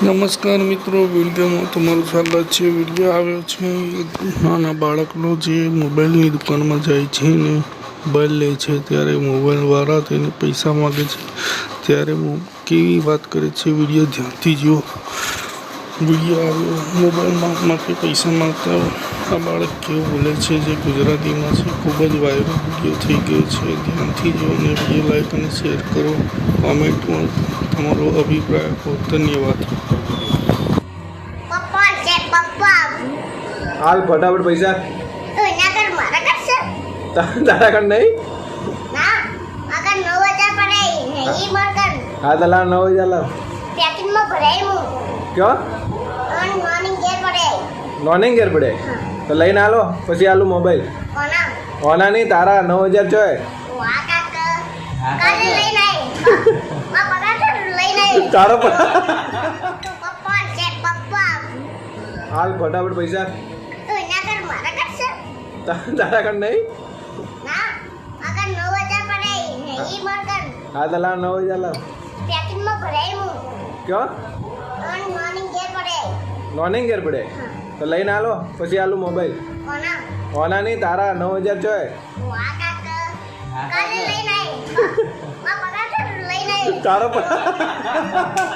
નમસ્કાર મિત્રો, વિડીયોમાં તમારું સ્વાગત છે. વીડિયો આવ્યો છે નાના બાળકનો જે મોબાઈલની દુકાનમાં જાય છે ને મોબાઈલ લે છે, ત્યારે મોબાઈલવાળા તેને પૈસા માગે છે. ત્યારે કેવી વાત કરે છે વીડિયો ધ્યાનથી જુઓ. વીડિયો આવ્યો, મોબાઈલ માટે પૈસા માંગતા આ બાળક કેવું બોલે છે જે ગુજરાતીમાં છે, ખૂબ જ વાયરલ વીડિયો થઈ ગયો છે. ધ્યાનથી જુઓ અને વીડિયો લાઈક અને શેર કરો. કોમેન્ટમાં તમારો અભિપ્રાય આપો. ધન્યવાદ. હાલ ફટાફટ પૈસા. તારા કણ નહીં? હા. તો લાવ નવ હજાર લાવ. કયો? મોર્નિંગ ગેર પડે. નોનિંગ ઘેર પડે? તો લઈને આલો પછી આલું મોબાઈલ ઓના. નહીં તારા નવ હજાર આય. તારો હાલ ફટાફટ પૈસા. મારા કરશે તા- તારા કણ નહીં? ના અગર નવ હજાર પડે નહીં મગર હા તો લાવ નવ હજાર લાવ. પેકિંગમાં ભરાઈ હું. કયો? અને મોર્નિંગ ગેર પડે. નોનિંગ ગેર પડે? તો લઈને આલો પછી આલું મોબાઈલ ઓના. ઓના નહીં તારા નવ હજાર ચોય. કાલે લઈને મા છે તારો પણ